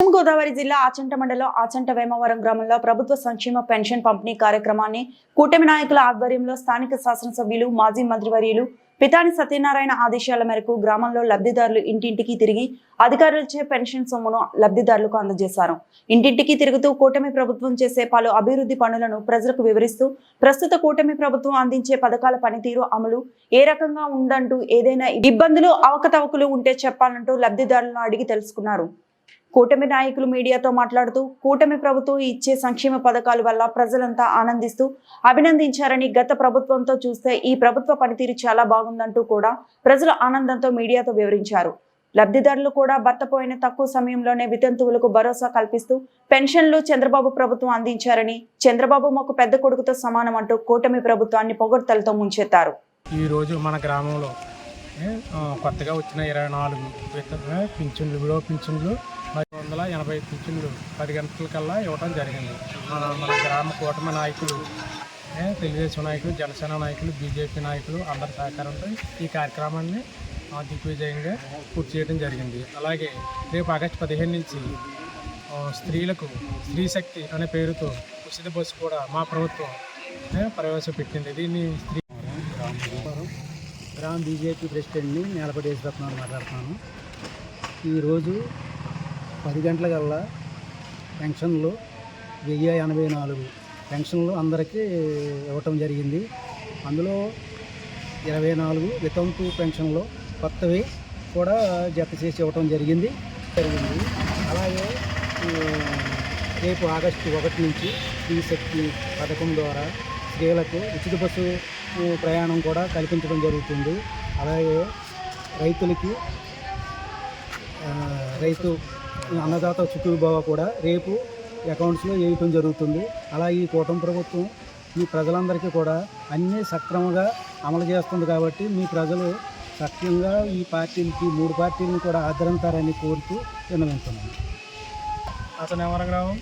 పశ్చిమ గోదావరి జిల్లా ఆచంట మండలం ఆచంట వేమవరం గ్రామంలో ప్రభుత్వ సంక్షేమ పెన్షన్ పంపిణీ కార్యక్రమాన్ని కూటమి నాయకుల ఆధ్వర్యంలో స్థానిక శాసనసభ్యులు మాజీ మంత్రివర్యులు పితాని సత్యనారాయణ ఆదేశాల మేరకు గ్రామంలో లబ్ధిదారులు ఇంటింటికి తిరిగి అధికారులచే పెన్షన్ సొమ్మును లబ్ధిదారులకు అందజేశారు. ఇంటింటికి తిరుగుతూ కూటమి ప్రభుత్వం చేసే పలు అభివృద్ధి పనులను ప్రజలకు వివరిస్తూ ప్రస్తుత కూటమి ప్రభుత్వం అందించే పథకాల పనితీరు అమలు ఏ రకంగా ఉందంటూ ఏదైనా ఇబ్బందులు అవకతవకలు ఉంటే చెప్పాలంటూ లబ్ధిదారులను అడిగి తెలుసుకున్నారు. కూటమి నాయకులు మీడియాతో మాట్లాడుతూ కూటమి ప్రభుత్వం ఇచ్చే సంక్షేమ పథకాల వల్ల ప్రజలంతా ఆనందిస్తూ అభినందించారని గత ప్రభుత్వంతో చూస్తే ఈ ప్రభుత్వ పనితీరు చాలా బాగుందంటూ కూడా ప్రజలు ఆనందంతో మీడియాతో వివరించారు. లబ్ధిదారులు కూడా భర్త పోయిన తక్కువ సమయంలోనే వితంతువులకు భరోసా కల్పిస్తూ పెన్షన్లు చంద్రబాబు ప్రభుత్వం అందించారని చంద్రబాబు మాకు పెద్ద కొడుకుతో సమానం అంటూ కూటమి ప్రభుత్వాన్ని పొగడ్తలతో ముంచెత్తారు. ఈరోజు మన గ్రామంలో కొత్తగా వచ్చిన ఇరవై నాలుగు పింఛన్లు పింఛన్లు ఐదు వందల ఎనభై పింఛన్లు పది గంటలకల్లా ఇవ్వడం జరిగింది. మన మన గ్రామ కూటమి నాయకులు తెలుగుదేశం నాయకులు జనసేన నాయకులు బీజేపీ నాయకులు అందరి సహకారంతో ఈ కార్యక్రమాన్ని ఆ, దిగ్విజయంగా పూర్తి చేయడం జరిగింది. అలాగే రేపు ఆగస్టు పదిహేను నుంచి స్త్రీలకు స్త్రీ శక్తి అనే పేరుతో ఉచిత బస్సు కూడా మా ప్రభుత్వం ప్రవేశపెట్టింది. దీన్ని స్త్రీ గ్రామ బీజేపీ ప్రెసిడెంట్ని నేలపటేశ్వరత్నాన్ని మాట్లాడుతున్నాను. ఈరోజు పది గంటలకల్లా పెన్షన్లు వెయ్యి ఎనభై నాలుగు పెన్షన్లు అందరికీ ఇవ్వటం జరిగింది. అందులో ఇరవై నాలుగు వితంతు పెన్షన్లు కొత్తవి కూడా జత చేసి ఇవ్వటం జరిగింది. జరిగింది అలాగే రేపు ఆగస్టు ఒకటి నుంచి స్త్రీ శక్తి పథకం ద్వారా స్త్రీలకు ఉచిత బస్సు ప్రయాణం కూడా కల్పించడం జరుగుతుంది. అలాగే రైతులకి రైతు అన్నదాత చుట్టూబావ కూడా రేపు అకౌంట్స్లో వేయటం జరుగుతుంది. అలా ఈ కూటమి ప్రభుత్వం మీ ప్రజలందరికీ కూడా అన్నీ సక్రమంగా అమలు చేస్తుంది కాబట్టి మీ ప్రజలు సక్రమంగా ఈ పార్టీలకి మూడు పార్టీలను కూడా ఆదరించారని కోరుతూ విన్నవించున్నాను. అతను ఎవరగ్రామం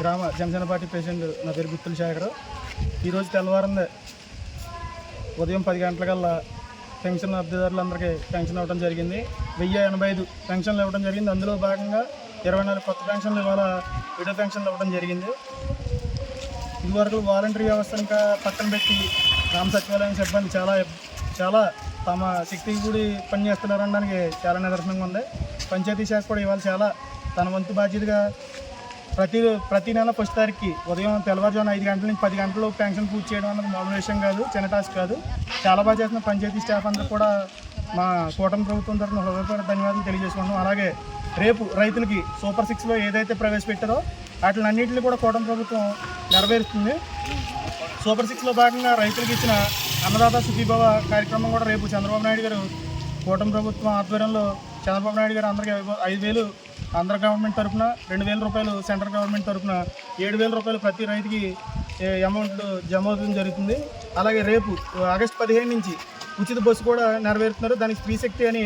గ్రామ? జనసేన పార్టీ ప్రెసిడెంట్ నా పేరు గుత్తుల శేఖర్. ఈరోజు తెల్లవారిందే ఉదయం పది గంటలకల్లా పెన్షన్ లబ్ధిదారులందరికీ పెన్షన్ అవ్వడం జరిగింది. వెయ్యి ఎనభై ఐదు పెన్షన్లు ఇవ్వడం జరిగింది. అందులో భాగంగా ఇరవై నాలుగు కొత్త పెన్షన్లు ఇవాళ విడో పెన్షన్లు ఇవ్వడం జరిగింది. ఇదివరకు వాలంటరీ వ్యవస్థ ఇంకా పక్కన పెట్టి గ్రామ సచివాలయం సిబ్బంది చాలా చాలా తమ శక్తికి కూడి పనిచేస్తున్నారు అనడానికి చాలా నిదర్శనంగా ఉంది. పంచాయతీ శాఖ కూడా ఇవాళ చాలా తన వంతు బాధ్యతగా ప్రతి ప్రతి నెల ఫస్ట్ తారీఖుకి ఉదయం తెల్లవారుజామున ఐదు గంటల నుంచి పది గంటలు పెన్షన్ పూర్తి చేయడం అన్నది మామూలు విషయం కాదు చిన్న టాస్క్ కాదు. చాలా బాగా చేస్తున్న పంచాయతీ స్టాఫ్ అందరూ కూడా మా కూటమి ప్రభుత్వం తరఫున హృదయపూర్వక ధన్యవాదాలు తెలియజేసుకుంటున్నాం. అలాగే రేపు రైతులకి సూపర్ సిక్స్లో ఏదైతే ప్రవేశపెట్టారో వాటిని అన్నింటినీ కూడా కూటమి ప్రభుత్వం నెరవేరుస్తుంది. సూపర్ సిక్స్లో భాగంగా రైతులకు ఇచ్చిన అన్నదాత సుఖీభవ కార్యక్రమం కూడా రేపు చంద్రబాబు నాయుడు గారు కూటమి ప్రభుత్వం ఆధ్వర్యంలో చంద్రబాబు నాయుడు గారు అందరికీ ఐదు- వేలు ఆంధ్ర గవర్నమెంట్ తరఫున రెండు వేల రూపాయలు సెంట్రల్ గవర్నమెంట్ తరఫున ఏడు వేల రూపాయలు ప్రతి రైతుకి అమౌంట్ జమ అవుతుంది జరుగుతుంది. అలాగే రేపు ఆగస్టు పదిహేను నుంచి ఉచిత బస్సు కూడా నెరవేరుతున్నారు. దానికి స్త్రీశక్తి అని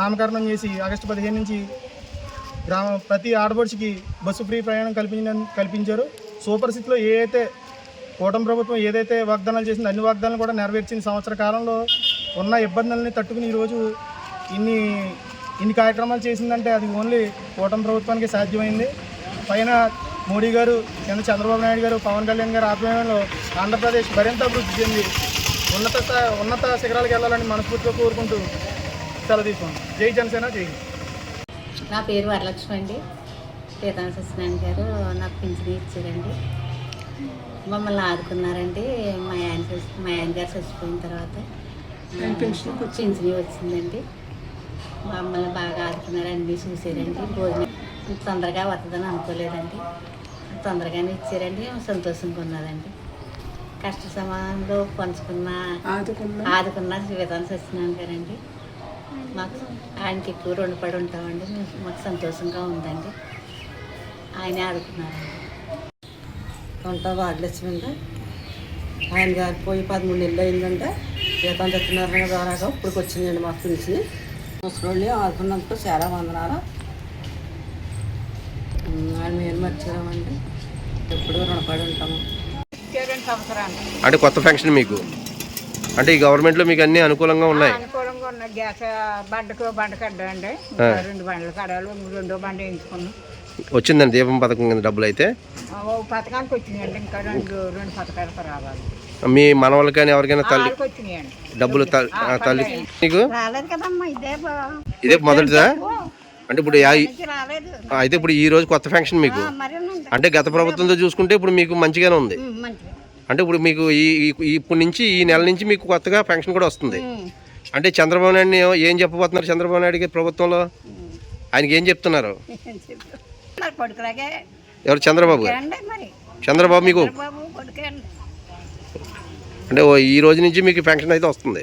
నామకరణం చేసి ఆగస్టు పదిహేను నుంచి గ్రామ ప్రతి ఆడపడుచుకి బస్సు ఫ్రీ ప్రయాణం కల్పించిన కల్పించారు. సూపర్ సిక్స్లో ఏ అయితే కూటమి ప్రభుత్వం ఏదైతే వాగ్దానాలు చేసిందో అన్ని వాగ్దానాలు కూడా నెరవేర్చిన సంవత్సర కాలంలో ఉన్న ఇబ్బందులని తట్టుకుని ఈరోజు ఇన్ని ఇన్ని కార్యక్రమాలు చేసిందంటే అది ఓన్లీ కూటమి ప్రభుత్వానికి సాధ్యమైంది. పైన మోడీ గారు కింద చంద్రబాబు నాయుడు గారు పవన్ కళ్యాణ్ గారు ఆధ్వర్యంలో ఆంధ్రప్రదేశ్ మరింత అభివృద్ధి చెంది ఉన్నత ఉన్నత శిఖరాలకు వెళ్ళాలని మనస్ఫూర్తిగా కోరుకుంటూ సెలవు తీసుకున్నాం. జై జనసేన జై. నా పేరు వరలక్ష్మి అండి. పీతాన సత్యనారాయణ గారు నాకు పింఛన్ ఇచ్చారండి. మమ్మల్ని ఆదుకున్నారండి. మా ఆయన మా ఆయన గారు చచ్చిపోయిన తర్వాత పింఛన్? వచ్చిందండి. మమ్మల్ని బాగా ఆదుకున్నారు అన్నీ చూసారండి భోజనం తొందరగా వస్తుందని అనుకోలేదండి. తొందరగానే ఇచ్చారండి. సంతోషంగా ఉన్నదండి కష్ట సమానంలో పంచుకున్న ఆదుకున్న విధానం సత్యనారాయణ గారండి. మాకు ఆయనకి ఎక్కువ రుణపడి ఉంటామండి. మేము- మాకు సంతోషంగా ఉందండి. ఆయనే ఆడుకున్నారండి వంట భాగ్యలక్ష్మి ఆయన గారు పోయి పదమూడు నెలలు అయిందంటే జీతం చెప్తున్నారని ద్వారా ఇప్పుడు వచ్చిందండి మాకు తెలిసి. ముసలి ఆడుకున్నందుకు చాలా వందనాలు. ఆయన మేము మర్చిపోయామండి. ఎప్పుడు రుణపడి ఉంటాము. అంటే కొత్త ఫంక్షన్ మీకు? అంటే ఈ గవర్నమెంట్లో మీకు అన్ని అనుకూలంగా ఉన్నాయి. అనుకూలంగా ఉన్న గ్యాస్ బండకు బండ రెండు బండ్లు కడాలు రెండో బండ వేయించుకున్నాం. వచ్చిందండి దీపం పథకం కింద డబ్బులు అయితే ఓ పథకానికి వచ్చినాయండి. ఇంకా రెండు రెండు పథకాలకు రావాలి. మీ కానీ ఎవరికైనా తల్లి డబ్బులు తల్లి నీకు ఇదే మొదటిదా? అంటే ఇప్పుడు అయితే ఇప్పుడు ఈ రోజు కొత్త ఫంక్షన్ మీకు. అంటే గత ప్రభుత్వంతో చూసుకుంటే ఇప్పుడు మీకు మంచిగానే ఉంది. అంటే ఇప్పుడు మీకు ఈ ఇప్పుడు నుంచి ఈ నెల నుంచి మీకు కొత్తగా పెన్షన్ కూడా వస్తుంది. అంటే చంద్రబాబు నాయుడు ఏం చెప్పబోతున్నారు చంద్రబాబు నాయుడుకి ప్రభుత్వంలో? ఆయనకి ఏం చెప్తున్నారు? ఎవరు? చంద్రబాబు చంద్రబాబు మీకు? అంటే ఈ రోజు నుంచి మీకు పెన్షన్ అయితే వస్తుంది.